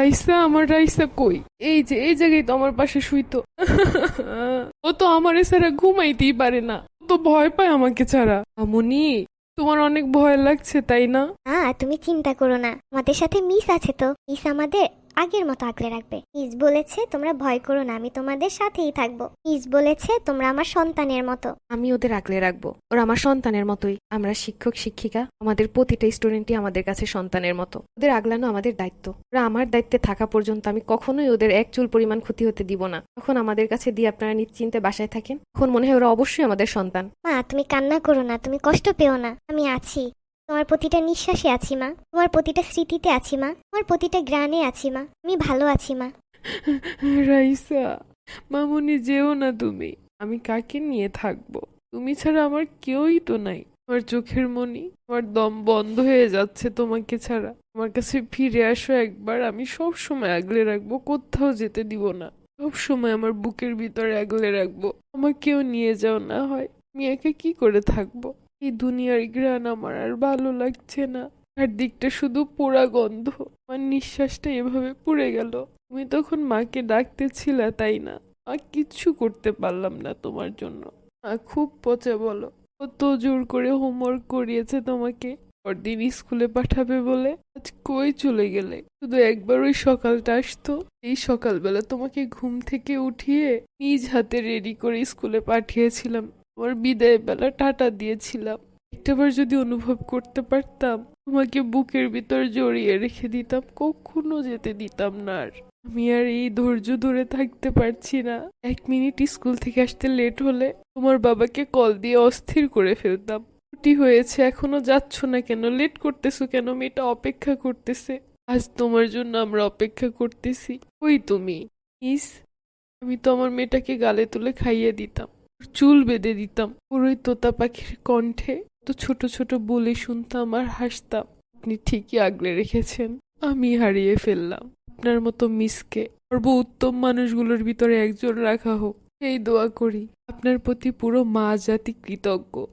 রাইসা, আমার রাইসা কই? এই যে, এই জায়গায় তো আমার পাশে শুইতো। ও তো আমার ছাড়া ঘুমাইতেই পারে না। তো ভয় পায় আমাকে ছাড়া। আমনি তোমার অনেক ভয় লাগছে, তাই না? হ্যাঁ তুমি চিন্তা করো না। আমাদের সাথে মিস আছে তো। মিস আমাদের আগের মতো আগলে রাখবে। মিস বলেছে তোমরা ভয় করো না আমি তোমাদের সাথেই থাকব। মিস বলেছে তোমরা আমার সন্তানের মতো। আমি ওদের আগলে রাখব। ওরা আমার সন্তানের মতোই। আমরা শিক্ষক শিক্ষিকা আমাদের প্রতিটা স্টুডেন্টই আমাদের কাছে সন্তানের মতো। ওদের আগলানো আমাদের দায়িত্ব। ওরা আমার দায়িত্বে থাকা পর্যন্ত আমি কখনোই ওদের এক চুল পরিমাণ ক্ষতি হতে দিব না। তখন আমাদের কাছে দিয়ে আপনারা নিশ্চিন্তে বাসায় থাকেন তখন মনে হয় ওরা অবশ্যই আমাদের সন্তান। মা তুমি কান্না করো না তুমি কষ্ট পেও না। আমি আছি। তোমার প্রতিটা নিঃশ্বাসে আছি মা। তোমার প্রতিটা স্মৃতিতে আছি মা। তোমার প্রতিটা গ্রানে আছি মা। আমি ভালো আছি মা। রাইসা, মামুনি যেও না তুমি। আমি কাকে নিয়ে থাকব? তুমি ছাড়া আমার কেউই তো নাই। আমার চোখের মনি আমার দম বন্ধ হয়ে যাচ্ছে তোমাকে ছাড়া। আমার কাছে ফিরে আসো একবার। আমি সব সময় আগলে রাখব। কোথাও যেতে দিব না। সব সময় আমার বুকের ভিতরে আগলে রাখব। আমাকেও নিয়ে যাও না হয়। আমি একা কি করে থাকব? এই দুনিয়ার গ্রান আমার আর ভালো লাগছে না। আর দিকটা শুধু পোড়া গন্ধ। আমার নিঃশ্বাসটা এভাবে পুড়ে গেল। তুমি তখন মাকে ডাকতে ডাকতেছিলা, তাই না? আর কিচ্ছু করতে পারলাম না তোমার জন্য। মা খুব পচে বলো। কত জোর করে হোমওয়ার্ক করিয়েছে তোমাকে। পরদিন স্কুলে পাঠাবে বলে আজ কই চলে গেলে? শুধু একবার ওই সকালটা আসতো। এই সকালবেলা তোমাকে ঘুম থেকে উঠিয়ে নিজ হাতে রেডি করে স্কুলে পাঠিয়েছিলাম। তোমার বিদায় বেলা টাটা দিয়েছিলাম। একটাবার যদি অনুভব করতে পারতাম, তোমাকে বুকের ভিতর জড়িয়ে রেখে দিতাম, কখনো যেতে দিতাম না আর। আমি আর এই ধৈর্য ধরে থাকতে পারছি না। এক মিনিট স্কুল থেকে আসতে লেট হলে তোমার বাবাকে কল দিয়ে অস্থির করে ফেলতাম। ছুটি হয়েছে, এখনও যাচ্ছ না কেন? লেট করতেছো কেন? মেয়েটা অপেক্ষা করতেছে। আজ তোমার জন্য আমরা অপেক্ষা করতেছি। ওই তুমি ইস আমি তো আমার মেয়েটাকে গালে তুলে খাইয়ে দিতাম। চুল বেঁধে দিতাম। ওর ওই তোতা পাখির কণ্ঠে তো ছোট ছোট বলে শুনতাম আর হাসতাম। আপনি ঠিকই আগলে রেখেছেন। আমি হারিয়ে ফেললাম। আপনার মতো মিসকে। সর্ব উত্তম মানুষগুলোর ভিতরে একজন রাখা হোক। এই দোয়া করি। আপনার প্রতি পুরো মা জাতি কৃতজ্ঞ।